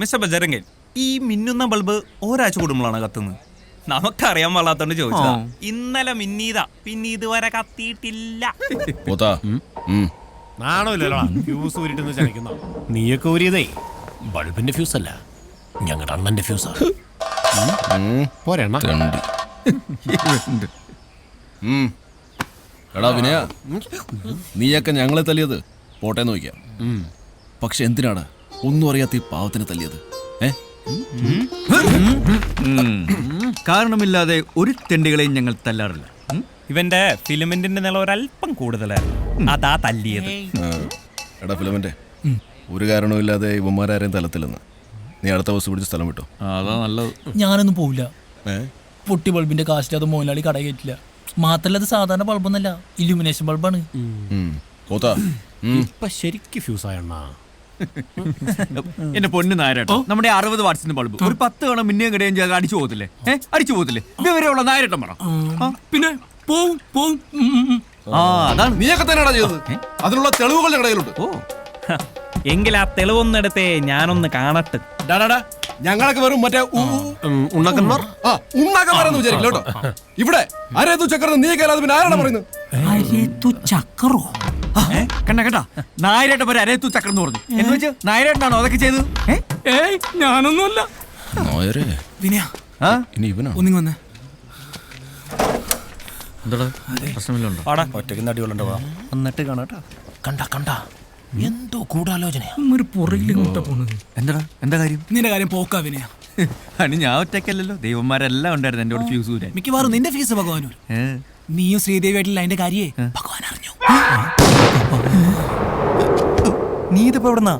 Mister ബജരംഗൻ ഈ മിന്നുന്ന bulb ഒരാഴ്ച കൂടുമ്പോഴാണ് കത്തുന്നത്. നമുക്കറിയാൻ പാടാത്തോണ്ട് ചോദിച്ചതാ. ഇന്നലെ മിന്നീതാ പിന്നെ ഇതുവരെ കത്തിയിട്ടില്ല. പോത്താ നാണോ ഇല്ലല്ലോ ഫ്യൂസ് ഊരിട്ടെന്ന് ചലിക്കുന്ന? നീയൊക്കെ ഊരിയതേ. ബൾബിന്റെ ഫ്യൂസ് അല്ല ഞങ്ങളുടെ അണ്ണന്റെ ഫ്യൂസാ പോരെണ്ണ. എടാ വിനയ നീയൊക്കെ ഞങ്ങളെ തല്ലിയത്. പോട്ടെ നോക്കിയാ പക്ഷെ എന്തിനാണ്? ഒന്നും അറിയാത്ത ഈ പാവത്തിന് തല്ലിയത്. ഏ? കാരണമില്ലാതെ ഒരു തെണ്ടികളെയും ഞങ്ങൾ തല്ലാറില്ല. ഇവന്റെ ഫിലിമെന്റിന്റെ നില ഒരല്പം കൂടുതലായിരുന്നു. അതാ തല്ലിയത്. എടാ ഫിലമെന്റെ ഒരു കാരണവുമില്ലാതെ ഇവന്മാരാരെയും തലത്തില്ലെന്ന് നീ അടുത്ത ബസ് പിടിച്ച് സ്ഥലം വിട്ടോ. അതാ നല്ലത്. ഞാനൊന്നും പോവില്ല. പൊട്ടി ബൾബിന്റെ കാശിൽ അത് മോലാളി കട കയറ്റില്ല മാത്രല്ല അത് സാധാരണ ബൾബൊന്നല്ല ഇലുമിനേഷൻ ബൾബാണ്. ഉം. പോത്താ ഇപ്പൊ ശരിക്ക് ഫ്യൂസായ അണ്ണ എന്റെ പൊന്ന് നായരട്ടോ നമ്മുടെ അറുപത് വാട്സിന്റെ ബൾബ്. ഒരു പത്ത് തവണ മിന്നിയും കിടയും ചെയ്ത് അടിച്ചു പോകത്തില്ലേ? ഏ? അടിച്ചു പോകത്തില്ലേ? വിവരമുള്ള നായരട്ടം പറ. പിന്നെ പോവും പോവും. ആ അതാണ്. നീയൊക്കെ തന്നെയാണ് ചെയ്തത്. അതിനുള്ള തെളിവുകൾ ഞങ്ങളുടെ കയ്യിലുണ്ട് ഓ എങ്കിൽ ആ തെളിവൊന്നെടുത്തേ ഞാനൊന്ന് കാണട്ടെ. ഡാ, ഡാ, ഡാ. ഞങ്ങളൊക്കെ വെറും മറ്റേ ഉണ്ണക്കന്മാർ? ആ ഉണ്ണാക്കന്മാരെന്ന് വിചാരിക്കില്ല കേട്ടോ. ഇവിടെ അരേതു ചക്കരം നീ കേരളത്തിൽ പിന്നെ ആരാണ് പറയുന്നത്? അരേത്തു ചക്കറോ കണ്ട കണ്ട. നായരേട്ട പേര് അരേത്തു ചക്രം എന്ന് പറഞ്ഞു. എന്ന് വെച്ച് നായരേട്ടനാണോ അതൊക്കെ ചെയ്തത്? ഏയ് ഞാനൊന്നുമല്ല. നോയരെ. വിനയ ഒന്നിങ്ങി വന്നേ. ഒറ്റയ്ക്ക് നടികളുണ്ടോ എന്നിട്ട് കാണാട്ടോ കണ്ട കണ്ട. എന്തോ ഗൂഢാലോചനയാ. ഒരു പുറകിൽ ഇങ്ങോട്ടാ പോണത്. എന്താടാ? എന്താ കാര്യം? നിന്റെ കാര്യം പോക്കാ വിനയ അനി ഞാൻ ഒറ്റക്കല്ലല്ലോ ദൈവന്മാരെല്ലാം ഉണ്ടായിരുന്നു എന്റെ കൂടെ ഫ്യൂസ് ഊരാൻ മിക്കവാറും നിന്റെ ഫീസ് ഭഗവാനൂർ. നീയും ശ്രീദേവി ആയിട്ടില്ല അതിന്റെ കാര്യേ ഭഗവാൻ അറിഞ്ഞു. നീ ഇതിപ്പോ എവിടെന്നാ?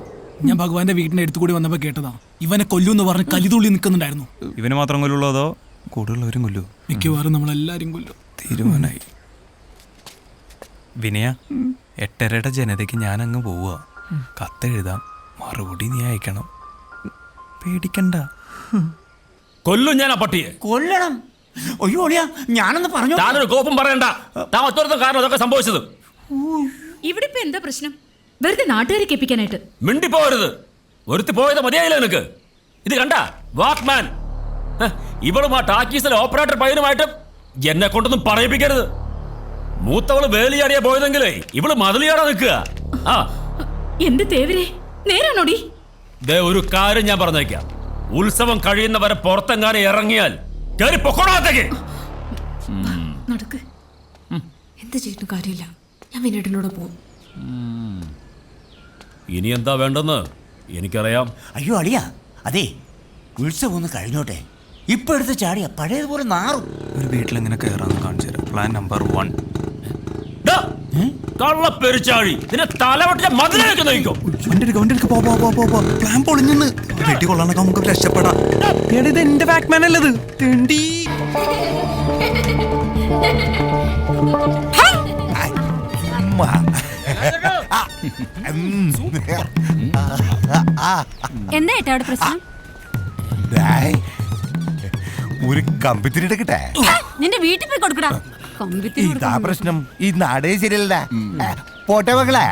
ഞാൻ ഭഗവാന്റെ വീടിന്റെ അടുത്ത് കൂടി വന്നപ്പോ കേട്ടതാ. ഇവനെ കൊല്ലു എന്ന് പറഞ്ഞ് കലിതുള്ളി നിൽക്കുന്നുണ്ടായിരുന്നു. ഇവനെ മാത്രം കൊല്ലുള്ളൂ അതോ കൂടുതലുള്ളവരും കൊല്ലൂ മിക്കവാറും നമ്മളെല്ലാരും കൊല്ലും. തീരുമാനായി. വിനയ? എട്ടരയുടെ ജനതയ്ക്ക് ഞാൻ അങ്ങ് പോവുക കത്തെഴുതാം. മറുപടി നീ അയക്കണം. പേടിക്കണ്ട. കൊല്ലും ഞാൻ ആ പട്ടിയെ. കൊല്ലണം. അയ്യോ അളിയാ ഞാനൊന്ന് പറഞ്ഞു? താനൊരു കോപ്പം പറയണ്ട. താൻ കാരണം അതൊക്കെ സംഭവിച്ചത്. ഇവിടെ ഇപ്പൊ എന്താ പ്രശ്നം? വെറുതെ നാട്ടുകാരെ കേൾപ്പിക്കാനായിട്ട്. മിണ്ടിപ്പോരുത് ഒരുത്തി പോയത് മതിയായില്ല നിനക്ക്. ഇത് കണ്ട? വാക്മാൻ ഹ, ഇവളും ആ ടാക്കീസിലെ ഓപ്പറേറ്റർ പയ്യനുമായിട്ട് എന്നെ കൊണ്ടൊന്നും പറയിപ്പിക്കരുത്. മൂത്തവൾ വേലിയാടിയാ പോയതെങ്കിലേ ഇവൾ മതിലിയാടാ നിൽക്കുക. ആ. എന്റെ തേവരെ? നേരാണോടി? ദേ ഒരു കാര്യം ഞാൻ പറഞ്ഞേക്കാം. ഉത്സവം കഴിയുന്നവരെ പുറത്തെങ്ങാനും ഇറങ്ങിയാൽ കയറി പൊക്കോണത്തേക്ക് നടക്ക്. എന്ത് ചെയ്തിട്ടും കാര്യമില്ല. ഞാൻ വിനേട്ടനോട് പോകും ഇനി എന്താ വേണ്ടെന്ന് എനിക്കറിയാം. അയ്യോ അളിയാ. അതെ ഉത്സവം ഒന്ന് കഴിഞ്ഞോട്ടെ. ഇപ്പൊ എടുത്ത് ചാടിയ പഴയതുപോലെ നാറും. ഒരു വീട്ടിലെങ്ങനെ കയറാന്ന് കാണിച്ചു തരാം. പ്ലാൻ നമ്പർ വൺ കള്ളപ്പെരിച്ചാഴി. നിന്നെ തലവട്ടിച്ച മതിലേക്ക് നയിക്കും. പ്ലാൻ പൊളിഞ്ഞെന്ന് വെട്ടി കൊള്ളാനൊക്കെ നമുക്ക് രക്ഷപ്പെടാം. എടാ, ഇത് എന്റെ ബാക്ക്മാൻ അല്ലത് തെണ്ടി എന്താ ഏട്ടാ അവിടെ പ്രശ്നം? ഒരു കമ്പിത്തിരി എടുക്കട്ടെ? നിന്റെ വീട്ടിൽ പോയി കൊടുക്കടാ. ഇതാ പ്രശ്നം. ഈ നാടേ ശരിയല്ല പോട്ടെ മകളെ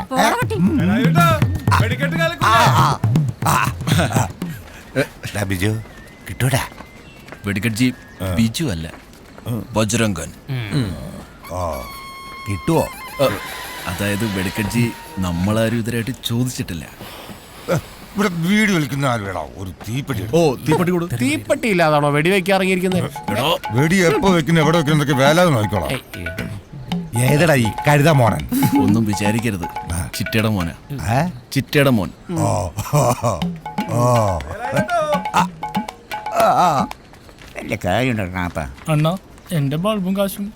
ബിജു കിട്ടൂടാ? വെടിക്കട്ജി ബിജു അല്ല. ബജ്രംഗൻ. ഓ കിട്ടുവോ? അതായത് വെടിക്കട്ജി നമ്മളാരും ഇതുവരെയായിട്ട് ചോദിച്ചിട്ടില്ല. ഇവിടെ വീട് വലിക്കുന്ന ആരുടാ ഒരു തീപ്പെട്ടി. ഓ തീപ്പെട്ടി കൊടു തീപ്പെട്ടി ഇല്ലാതാണോ വെടിവെക്കാൻ ഇറങ്ങിയിരിക്കുന്നത് വെടി എപ്പോ വെക്കുന്ന? എവിടെ വെക്കുന്നതൊക്കെ വേലാതെ നോക്കിക്കോളാം. ഏതടാ ഈ കരുതാ മോനൻ ഒന്നും വിചാരിക്കരുത്. ചിറ്റയുടെ മോനെ. ഏ? ചിറ്റയുടെ മോൻ. ഓ ഓ, ഓ അണ്ണാ എന്റെ ബൾബും കാശും.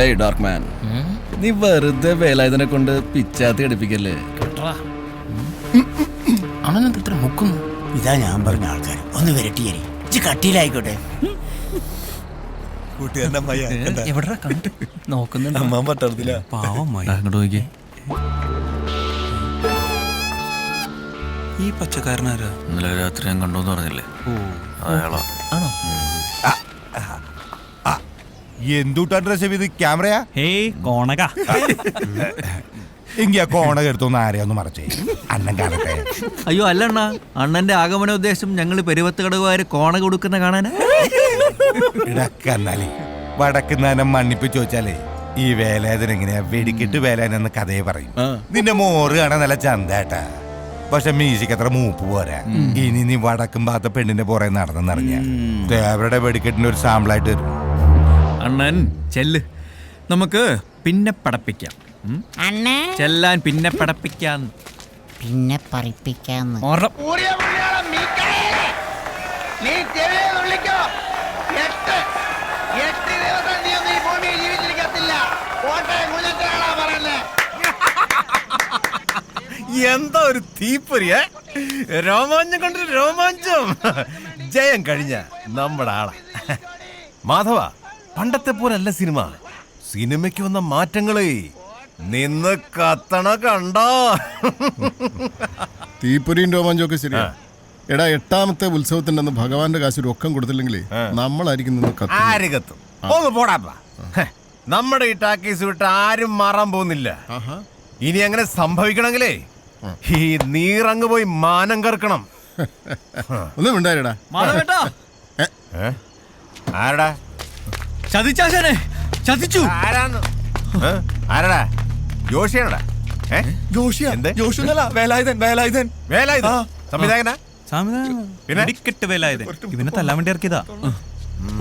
ഏയ് ഡാർക്ക് മാൻ. നീ വെറുതെ വേലായുധനെ കൊണ്ട് പിച്ചാത്തി എടുപ്പിക്കല്ലേ? അണ്ണൻ ഇത്ര മുക്കുന്നു ഇതാ ഞാൻ പറഞ്ഞ ആൾക്കാർ ഒന്ന് വരട്ടിയേ ഇച്ചി കട്ടിയിലായിക്കോട്ടെ. എവിടെ കണ്ടു? നോക്കുന്നുണ്ട്? പാവമായി അങ്ങോട്ട് നോക്കി ഈ പച്ചക്കാരനാരാ? ഇന്നലെ രാത്രി ഞാൻ കണ്ടോന്ന് പറഞ്ഞില്ലേ? അയാളാ. എന്തുട്ടാ ഡ്രസ് ചെയ്ത് ക്യാമറയാ? ഹേ കോണക. എങ്കി ആ കോണ എടുത്തൊന്ന് ആരെയൊന്ന് മറച്ചേ? അണ്ണൻ കാണട്ടെ. അയ്യോ അല്ലണ്ണ അണ്ണന്റെ ആഗമന ഉദ്ദേശം ഞങ്ങൾ പെരുവത്ത് കടകുകാര് കോണ കൊടുക്കുന്ന കാണാൻ ഇടക്കന്നാലേ വടക്കുന്നാനം മണ്ണിപ്പ് ചോദിച്ചാലേ ഈ വേലേതന എങ്ങനെയാ വെടിക്കിട്ട് എന്ന കഥയെ പറയും. നിന്റെ മോറ് കാണാൻ നല്ല ചന്തേട്ടാ പക്ഷെ മ്യൂസിക് അത്ര മൂപ്പ് പോരാ. ഇനി നീ വടക്കും ഭാഗത്തെ പെണ്ണിന്റെ പുറകെ നടന്നെന്നറിഞ്ഞ. ദേവരുടെ വെടിക്കെട്ടിന്റെ ഒരു സാമ്പിളായിട്ട് വരും. അണ്ണൻ ചെല്ല്. നമുക്ക് പിന്നെ പടപ്പിക്കാം? അണ്ണേ. ചെല്ലാൻ പിന്നെ പടപ്പിക്കാന്ന് പിന്നെ പറിപ്പിക്കാന്ന് എന്താ ഒരു തീപ്പൊരിയ രോമാഞ്ചം കൊണ്ടൊരു രോമാഞ്ചം. ജയം കഴിഞ്ഞ നമ്മുടെ ആളാ. മാധവ പണ്ടത്തെ പോലല്ല സിനിമ. സിനിമയ്ക്ക് വന്ന മാറ്റങ്ങളെ നിന്ന് കത്തണ കണ്ടോ. തീപ്പൊരിയും രോമാഞ്ചൊക്കെ ശരിയാ. എടാ എട്ടാമത്തെ ഉത്സവത്തിന്റെ അന്ന് ഭഗവാന്റെ കാശ് ഒരു ഒക്കം കൊടുത്തില്ലെങ്കിൽ നമ്മളായിരിക്കും നിന്ന്. ആര് കത്തും? ഒന്ന് പോടാപ്പാ നമ്മുടെ ഈ ടാക്കീസ് വിട്ട് ആരും മാറാൻ പോകുന്നില്ല. ഇനി അങ്ങനെ സംഭവിക്കണമെങ്കിലേ ഈ നീറങ്ങ് പോയി മാനം കറക്കണം. ഒന്നും ഉണ്ടായിരടാ? ആരടാ? ചതിച്ചാശനെ. ചതിച്ചു. ആരാന്ന്? ആരടാ? ജോഷിയാണടാ? ഏ? എന്ത്? വേലായുധൻ വേലായുധൻ. വേലായുധ സംവിധായകനാ? പിന്നെ? വെടിക്കെട്ട് വേലായത് ഇവനെ തല്ലാൻ വേണ്ടി ഇറക്കിയതാ.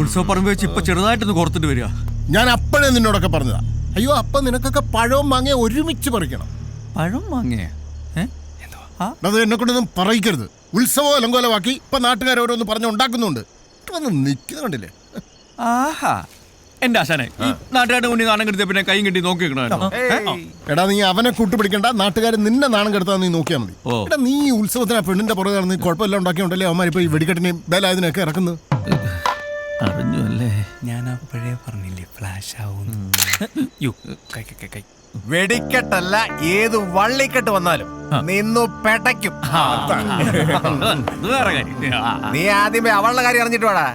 ഉത്സവ പറമ്പ് വെച്ച് ഇപ്പൊ ചെറുതായിട്ടൊന്ന് കൊടുത്തിട്ട് വരിക. ഞാൻ അപ്പോഴേ നിന്നോടൊക്കെ പറഞ്ഞതാ. അയ്യോ അപ്പൊ നിനക്കൊക്കെ പഴവും മാങ്ങ ഒരുമിച്ച് പറിക്കണം. പഴം വാങ്ങിയ അത് എന്നെ കൊണ്ടൊന്നും പറയിക്കരുത്. ഉത്സവം അലങ്കോലമാക്കി ഇപ്പൊ നാട്ടുകാർ ഓരോന്ന് നിക്കുന്നുണ്ടല്ലേ ഉണ്ടാക്കുന്നുണ്ട്. വന്ന് നിൽക്കുന്ന കണ്ടില്ലേ ആഹാ. എന്റെ ആശാനെ. ഈ നാട്ടുകാരുടെ മുന്നിൽ നാണം കെടുത്തിയ പിന്നെ കൈയും കെട്ടി നോക്കി എടാ നീ അവനെ കൂട്ടുപിടിക്കണ്ട. നാട്ടുകാർ നിന്നെ നാണം കെടുത്താൻ നീ നോക്കിയാൽ മതി. എടാ നീ ഈ ഉത്സവത്തിന് ആ പെണ്ണിന്റെ പുറകെ നടന്ന് കുഴപ്പമില്ല ഉണ്ടാക്കിയോണ്ടല്ലേ അവന്മാർ ഇപ്പൊ ഈ വെടിക്കെട്ടിനെയും ബേലായതിനൊക്കെ ഇറക്കുന്നത്? അറിഞ്ഞു അല്ലേ? ഞാൻ അപ്പോഴേ പറഞ്ഞില്ലേ ഫ്ലാഷ് ആവും. യോ കൈ കൈ കൈ. കൈ വെടിക്കെട്ടല്ല ഏത് വള്ളിക്കെട്ട് വന്നാലും നിന്നു പെടയ്ക്കും. നീ ആദ്യമേ അവളുടെ കാര്യം അറിഞ്ഞിട്ട് വേടാ.